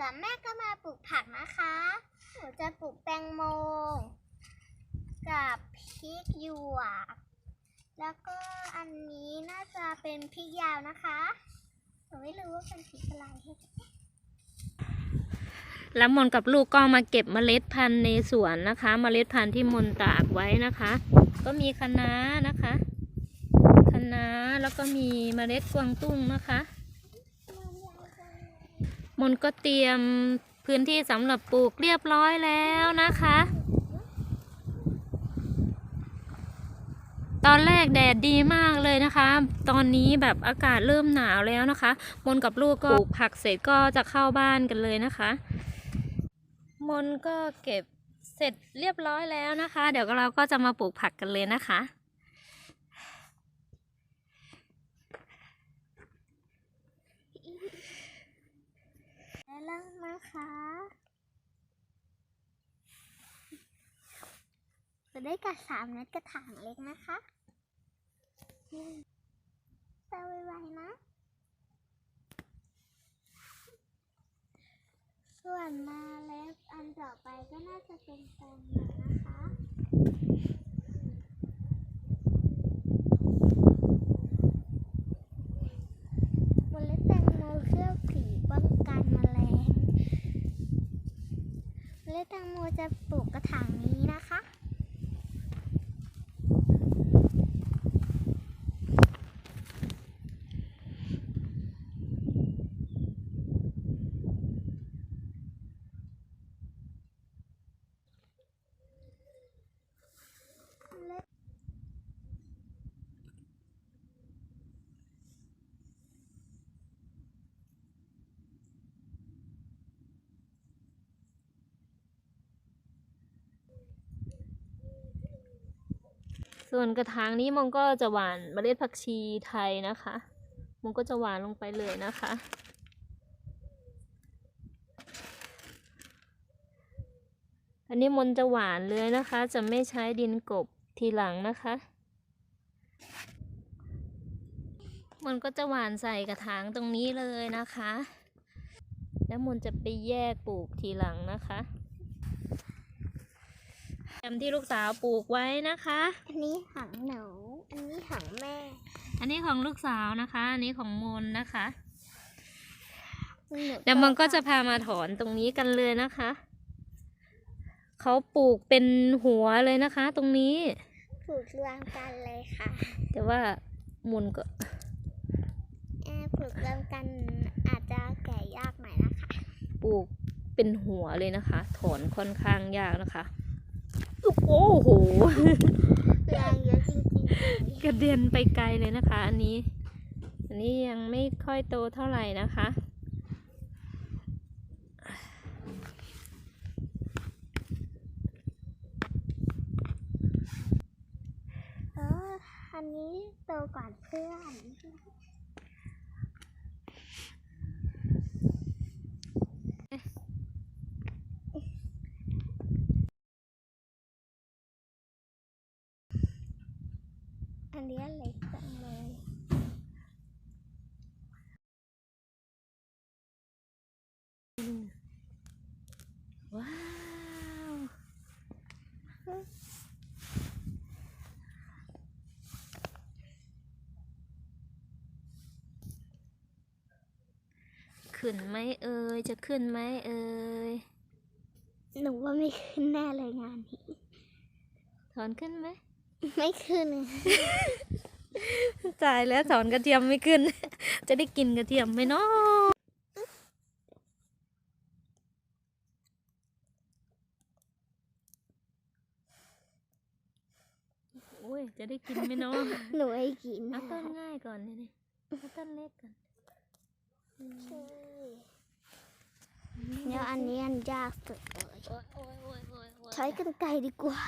กับแม่ก็มาปลูกผักนะคะ หนูจะปลูกแตงโม กับพริกหยวก แล้วก็อันนี้น่าจะเป็นพริกยาวนะคะหนูไม่รู้ว่าเป็นพริกอะไรแล้วมนกับลูกก็มาเก็บเมล็ดพันธุ์ในสวนนะคะ เมล็ดพันธุ์ที่มนตากไว้นะคะ ก็มีคะน้านะคะ คะน้าแล้วก็มีเมล็ดกวางตุ้งนะคะ มนก็เตรียมพื้นที่สำหรับปลูกเรียบร้อยแล้วนะคะ ตอนแรกแดดดีมากเลยนะคะ ตอนนี้แบบอากาศเริ่มหนาวแล้วนะคะ มนกับลูกก็ปลูกผักเสร็จก็จะเข้าบ้านกันเลยนะคะ มนก็เก็บเสร็จเรียบร้อยแล้วนะคะ เดี๋ยวเราก็จะมาปลูกผักกันเลยนะคะ แล้วเริ่มนะคะ จะได้กัดสามเม็ดกระถางเล็กนะคะเตาไวๆนะ ส่วนมาเล็บอันต่อไปก็น่าจะเป็นแตงโมนะคะ เมล็ดแตงโมเคลือบผีป้องกันแมลง เมล็ดแตงโม จะปลูกกระถางนี้นะคะ เมล็ด ส่วนกระถางนี้มงก็จะหวานเมล็ดผักชีไทยนะคะมงก็จะหวานลงไปเลยนะคะ อันนี้มนจะหวานเลยนะคะ จะไม่ใช้ดินกบทีหลังนะคะ มนก็จะหวานใส่กระถางตรงนี้เลยนะคะ แล้วมนจะไปแยกปลูกทีหลังนะคะ ตามที่ลูกสาวปลูกไว้นะคะ อันนี้ของหนู อันนี้ของแม่ อันนี้ของลูกสาวนะคะ อันนี้ของมนนะคะหเดี๋ยวมันก็จะพามาถอนตรงนี้กันเลยนะคะ เขาปลูกเป็นหัวเลยนะคะ ตรงนี้ ปลูกรวมกันเลยค่ะ แต่ว่ามนก็เอ่อปลูกรวมกันอาจจะแก่ยากหน่อยนะคะ ปลูกเป็นหัวเลยนะคะ ถอนค่อนข้างยากนะคะ โอ้โหแรงเยอะจริงๆเลยกระเด็นไปไกลเลยนะคะ อันนี้ อันนี้ยังไม่ค่อยโตเท่าไหร่นะคะ เอออันนี้โตก่อนเพื่อน นนี้เล็กจังเลยว้าวขึ้นไหมเอ่ยจะขึ้นไหมเอ่ยหนูว่าไม่ขึ้นแน่เลยงานนี้ถอนขึ้นไหม ไม่ขึ้นจ่ายแล้วถอนกระเทียมไม่ขึ้น จะได้กินกระเทียมไหมเนาะโอ้ย จะได้กินไหมเนาะหนูไอ้กินเอาต้นง่ายก่อนเลยดิเอาต้นเล็กก่อนเดี๋ยวอันนี้อันยากสุดเลยโอ้ยโอ้ยโอ้ยโอ้ยโอ้ยใช้กันไกลดีกว่า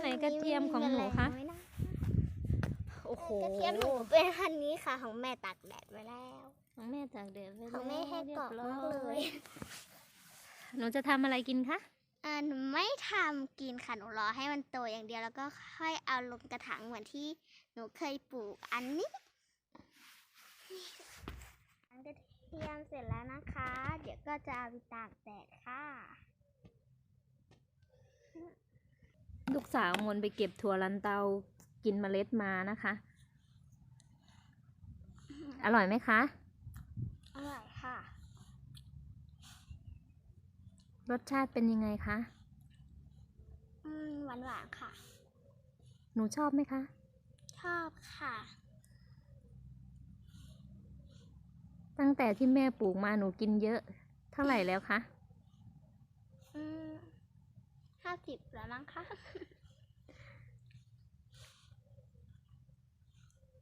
ไหนกระเทียมของหนูคะแรงไหมนะโอ้โห กระเทียมหนูเป็นอันนี้ค่ะ ของแม่ตากแดดไว้แล้ว ของแม่ตากแดดไว้ของแม่ให้เรียกรอบร้มากอเลย หนูจะทำอะไรกินคะเออหนูไม่ทำกินค่ะ หนูรอให้มันโตอย่างเดียวแล้วก็ค่อยเอาลงกระถางเหมือนที่หนูเคยปลูกอันนี้อั นกระเทียมเสร็จแล้วนะคะ เดี๋ยวก็จะเอาไปตากแดดค่ะ ลูกสาวมนไปเก็บถั่วลันเตากินเมล็ดมานะคะ อร่อยไหมคะ อร่อยค่ะ รสชาติเป็นยังไงคะ อืมหวานหวานๆค่ะ หนูชอบไหมคะ ชอบค่ะ ตั้งแต่ที่แม่ปลูกมาหนูกินเยอะเท่าไหร่แล้วคะอืมห้าสิบแล้วมั้งคะ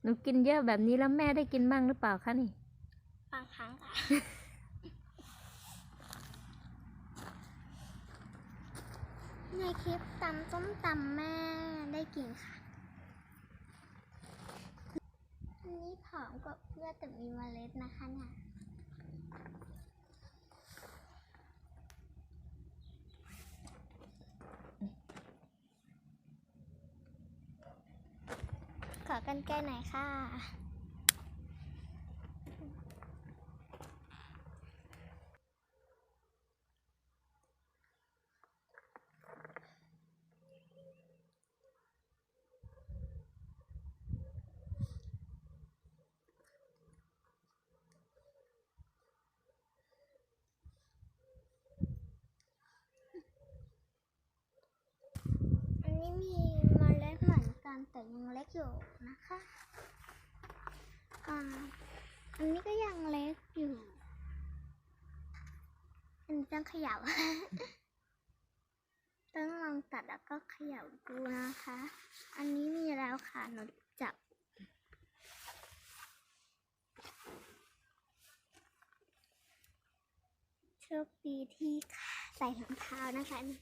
หนูกินเยอะแบบนี้แล้วแม่ได้กินบ้างหรือเปล่าคะนี่บางครั้งค่ะในคลิปตำส้มตำแม่ได้กินค่ะ อันนี้ผอมกว่าเพื่อนแต่มีเมล็ดนะคะเนี่ยขอกันไกลหน่อยค่ะ อันนี้มีเมล็ดเหมือน กันแต่ยังเล็กอยู่นะคะอ่าอันนี้ก็ยังเล็กอยู่อันนี้ต้องเขย่าต้องลองตัดแล้วก็เขย่าดูนะคะ อันนี้มีแล้วค่ะหนูจับโชคดีที่ใส่รองเท้านะคะ อันนี้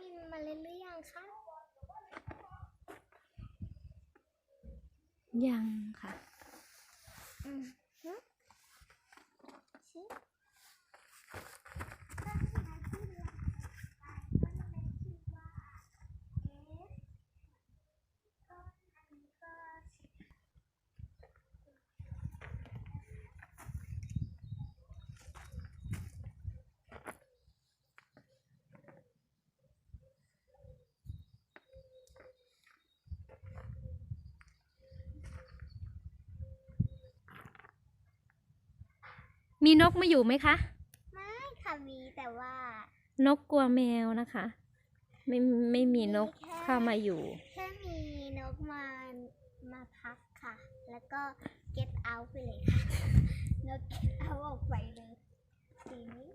มีเมาเล็ ดหรือยังคะ ยังค่ะ อืมฮึชิ มีนกมาอยู่ไหมคะ ไม่ค่ะมีแต่ว่า นกกลัวแมวนะคะ ไม่ไม่มีนกเข้ามาอยู่ แค่มีนกมามาพักค่ะ แล้วก็ get out ไปเลยค่ะ นก get out ออกไปเลยทีนี้